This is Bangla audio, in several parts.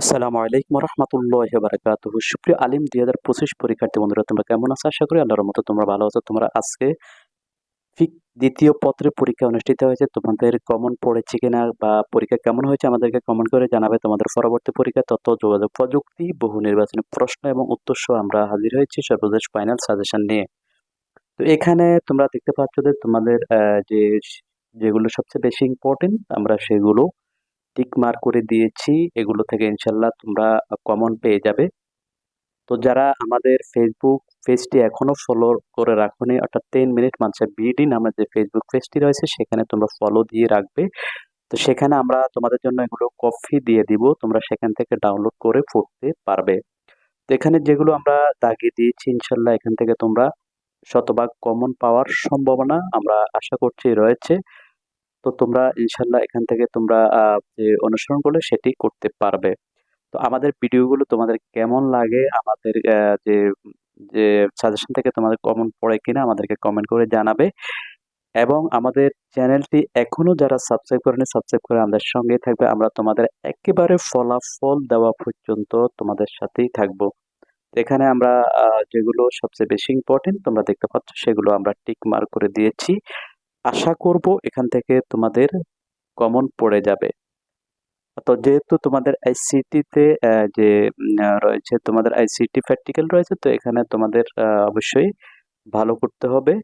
আসসালামু আলাইকুম রহমতুল্লাহ বারাকাত সুপ্রিয় আলিম, দুই হাজার পঁচিশ পরীক্ষার্থী বন্ধুরা, তোমরা কেমন আছো? আশা করি আল্লাহর মতো তোমরা ভালো আছো। তোমরা আজকে ঠিক দ্বিতীয় পত্রের পরীক্ষা অনুষ্ঠিত হয়েছে। তোমাদের কমন পড়েছে কিনা বা পরীক্ষা কেমন হয়েছে আমাদেরকে কমেন্ট করে জানাবে। তোমাদের পরবর্তী পরীক্ষা তথ্য, যোগাযোগ, প্রযুক্তি, বহু নির্বাচনী প্রশ্ন এবং উত্তর সহ আমরা হাজির হয়েছি। সর্বশেষ ফাইনাল সাজেশন নিয়ে। তো এখানে তোমরা দেখতে পাচ্ছ যে তোমাদের যে যেগুলো সবচেয়ে বেশি ইম্পর্টেন্ট আমরা সেগুলো টিক মার্ক করে দিয়েছি, এগুলো থেকে ইনশাল্লাহ তোমরা কমন পেয়ে যাবে। তো যারা আমাদের ফেসবুক পেজটি এখনও ফলো করে রাখোনি, অর্থাৎ টেন মিনিট মানছে বিডি নামের যে ফেসবুক পেজটি রয়েছে, সেখানে তোমরা ফলো দিয়ে রাখবে। তো সেখানে আমরা তোমাদের জন্য এগুলো কপি দিয়ে দিব, তোমরা সেখান থেকে ডাউনলোড করে পড়তে পারবে। তো এখানে যেগুলো আমরা দাগিয়ে দিয়েছি, ইনশাল্লাহ এখান থেকে তোমরা শতভাগ কমন পাওয়ার সম্ভাবনা আমরা আশা করছি রয়েছে। তো তোমরা ইনশাল্লাহ এখান থেকে তোমরা যে অনুসরণ করলে সেটি করতে পারবে। তো আমাদের ভিডিওগুলো তোমাদের কেমন লাগে, আমাদের যে যে সাজেশন থেকে তোমাদের কমন পড়ে কিনা আমাদেরকে কমেন্ট করে জানাবে। এবং আমাদের চ্যানেলটি এখনও যারা সাবস্ক্রাইব করেনি সাবস্ক্রাইব করে আমাদের সঙ্গে থাকবে। আমরা তোমাদের একেবারে ফলাফল দেওয়া পর্যন্ত তোমাদের সাথেই থাকব। এখানে আমরা যেগুলো সবচেয়ে বেশি ইম্পর্টেন্ট তোমরা দেখতে পাচ্ছ, সেগুলো আমরা টিক মার্ক করে দিয়েছি। আশা করব এখান থেকে তোমাদের কমন পড়ে যাবে। তো যেহেতু তোমাদের আইসিটিতে যে রয়েছে, তোমাদের আইসিটি প্র্যাকটিক্যাল রয়েছে, তো এখানে তোমাদের অবশ্যই ভালো করতে হবে।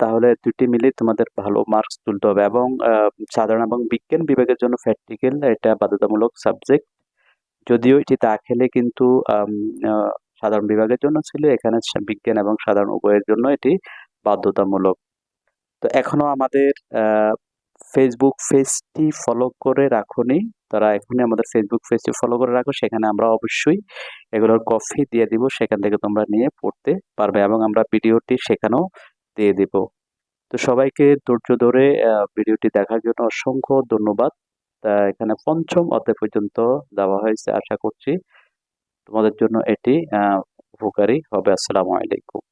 তাহলে দুটি মিলে তোমাদের ভালো মার্কস তুলতে হবে এবং সাধারণ এবং বিজ্ঞান বিভাগের জন্য প্র্যাকটিক্যাল এটা বাধ্যতামূলক সাবজেক্ট যদিও এটি দাখেলে কিন্তু সাধারণ বিভাগের জন্য ছিল, এখানে বিজ্ঞান এবং সাধারণ উভয়ের জন্য এটি বাধ্যতামূলক। তো এখনও আমাদের ফেসবুক পেজটি ফলো করে রাখুনি। তারা এখনই আমাদের ফেসবুক পেজটি ফলো করে রাখো। সেখানে আমরা অবশ্যই এগুলোর কফি দিয়ে দিব। সেখান থেকে তোমরা নিয়ে পড়তে পারবে এবং আমরা ভিডিওটি সেখানেও দিয়ে দিব। তো সবাইকে ধৈর্য ধরে ভিডিওটি দেখার জন্য অসংখ্য ধন্যবাদ। তা এখানে পঞ্চম অধ্যায় পর্যন্ত দেওয়া হয়েছে। আশা করছি তোমাদের জন্য এটি উপকারী হবে। আসসালামু আলাইকুম।